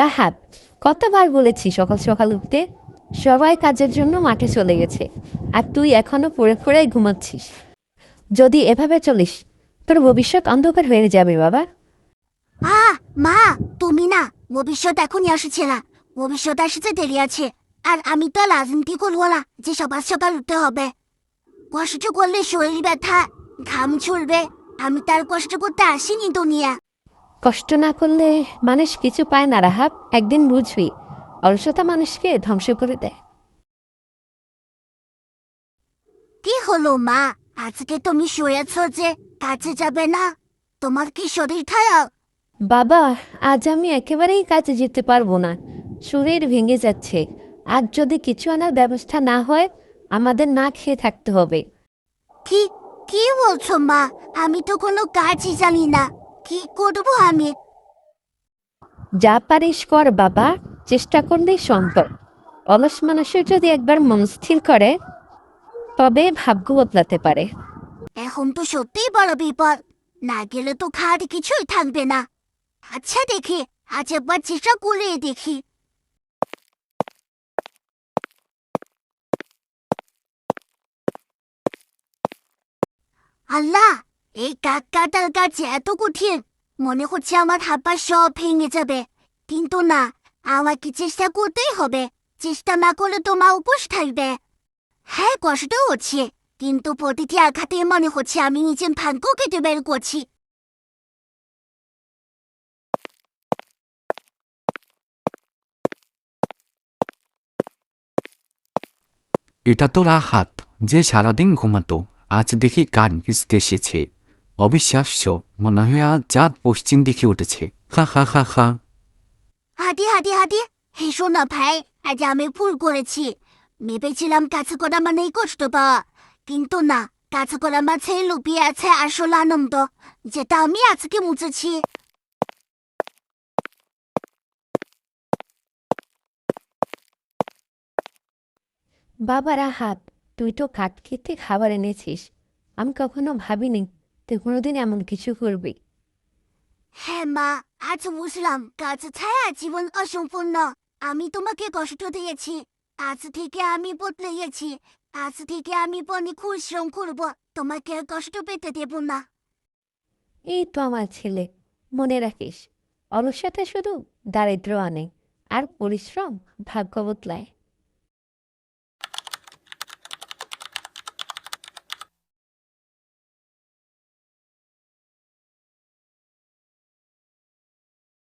রাহাত কতবার বলেছি সকাল সকাল উঠতে? সবাই কাজের জন্য মাঠে চলে গেছে, আর তুই এখনও পড়ে পড়ে ঘুমাচ্ছিস। যদি এভাবে চলিস, তোর ভবিষ্যৎ অন্ধকার হয়ে যাবে, বাবা। আ, মা, তুমি না, ভবিষ্যৎ এখনই আসছে না। ভবিষ্যৎ আসতে দেরি আছে, আর আমি তো রাজনীতি করব না, যে সকাল সকাল উঠতে হবে। কষ্ট করলে শরীর ব্যথা, ঘাম ছুলবে আমি তার কষ্ট করতে আসিনি দুনিয়া। কষ্ট না করলে মানুষ কিছু পায় না রাহাব। একদিন বুঝবি অলসতা মানুষকে ধ্বংস করে দেয়। কি হলো মা? আজকে তুমি শুয়েছ যে কাজে যাবে না? তোমার কি শরীর খারাপ? বাবা আজ আমি একেবারেই কাজে যেতে পারব না। শরীর ভেঙে যাচ্ছে। আজ যদি কিছু আনার ব্যবস্থা না হয় আমাদের না খেয়ে থাকতে হবে। কি কি বলছো মা? আমি তো কোনো কাজই জানি না। কি করব আমি? যা পারিস কর বাবা। চেষ্টা করলেই সম্ভব। অলস মানুষের যদি একবার মন স্থির করে তবে ভাগ্য বদলাতে পারে। এখন তো সত্যিই বড় বিপদ। না গেলে তো খাট কিছুই থাকবে না। আচ্ছা দেখি আজ একবার চেষ্টা করে দেখি। আল্লাহ এই কাকাটার কাছে এত কঠিন মনে হচ্ছে আমার হাত পা সব ভেঙে যাবে। কিন্তু না, আমাকে চেষ্টা করতেই হবে। চেষ্টা না করলে তো মা উপোস থাকবে। হ্যাঁ কষ্ট হচ্ছে। কিন্তু প্রতিটি আঘাতে মনে হচ্ছে আমি নিজের ভাগ্য কেটে বের করছি। এটা তো রাহাত যে সারাদিন ঘুমাতো, আজ দেখি কান ভিজতে এসেছে। অবিশ্বাস্য মনে হয় আজ চাঁদ পশ্চিম দিকে উঠেছে। হা হা হা হা। হাতি হাতি হাতি হেসো না ভাই আজ আমি ভুল করেছি। ভেবেছিলাম কাছে করা মানেই কষ্ট পাওয়া কিন্তু না কাছে করা মাঝে লুকিয়ে আছে আসল আনন্দ যেটা আমি আজকে মুছেছি। বাবা রাহাত তুই তো কাঠ খেতে খাবার এনেছিস আমি কখনো ভাবিনি তুই কোনোদিন এমন কিছু করবি? হ্যাঁ মা আজ বুঝলাম। কাজ ছাড়া জীবন অসম্পূর্ণ। আমি তোমাকে কষ্ট দিয়েছি। আজ থেকে আমি বদলে গেছি আজ থেকে আমি পরে পরিশ্রম করব। তোমাকে আর কষ্ট পেতে দেব না। এই তো আমার ছেলে। মনে রাখিস অলসতা শুধু দারিদ্র আনে আর পরিশ্রম ভাগ্য বদলায়।